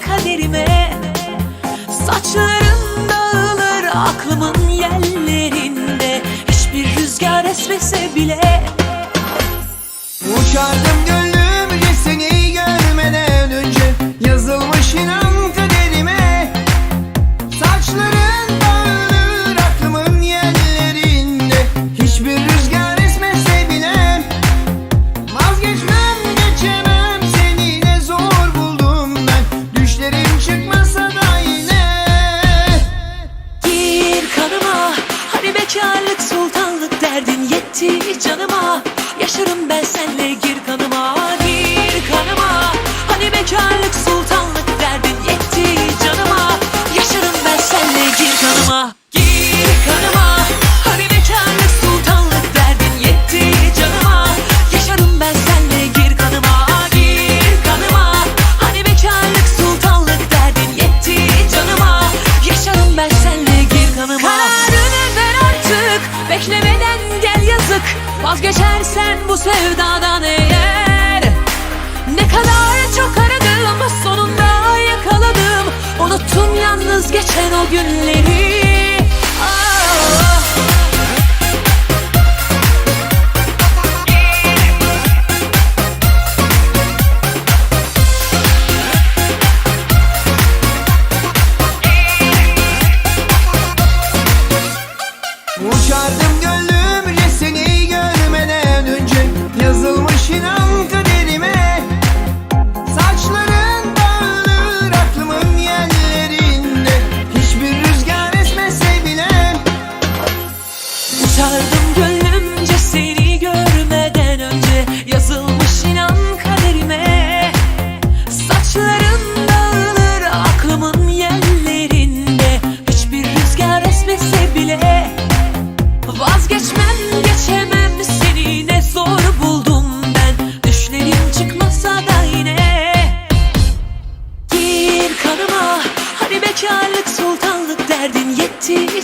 kaderime. Saçlarım dağılır aklımın yerlerinde. Hiçbir rüzgar esmese bile derdin yetti canıma. Yaşarım ben senle gir kanıma Gir kanıma. Hani bekarlık sultanlık derdin yetti canıma. Yaşarım ben senle gir kanıma Gir kanıma. Hani bekarlık sultanlık derdin yetti canıma. Yaşarım ben senle gir kanıma Gir kanıma. Hani bekarlık sultanlık derdin yetti canıma. Yaşarım ben senle gir kanıma. Kararını ver artık Beklemeden yazık Vazgeçersen bu sevdadan eğer Ne kadar çok aradım Sonunda yakaladım. Unuttum yalnız geçen o günleri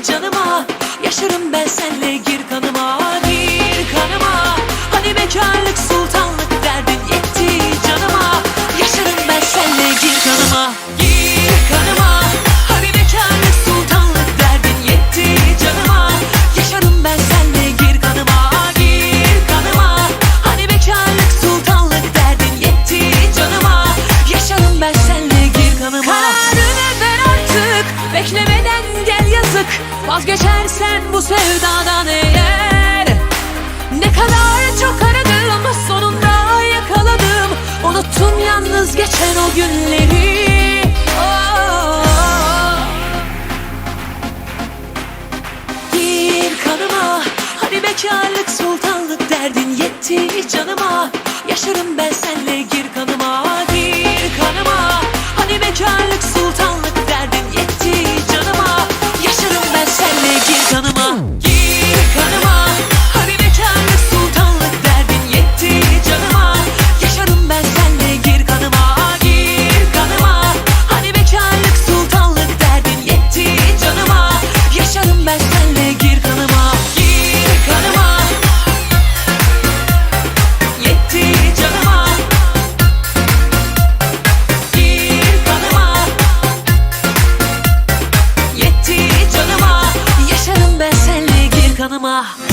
canıma. Yaşarım ben senle gir kanıma Gir kanıma. Hani bekarlık sultanlık derdin yetti canıma. Yaşarım ben senle gir kanıma Gir kanıma. Hani bekarlık sultanlık derdin yetti canıma. Yaşarım ben senle gir kanıma Gir kanıma. Hani bekarlık sultanlık derdin yetti canıma. Yaşarım ben senle gir kanıma. Kararını ver artık Beklemeden yazık Vazgeçersen bu sevdadan eğer Ne kadar çok aradım Sonunda yakaladım. Unuttum yalnız geçen o günleri. Oh. Gir kanıma Hani bekarlık sultanlık derdin yetti canıma Yetti canıma Yaşarım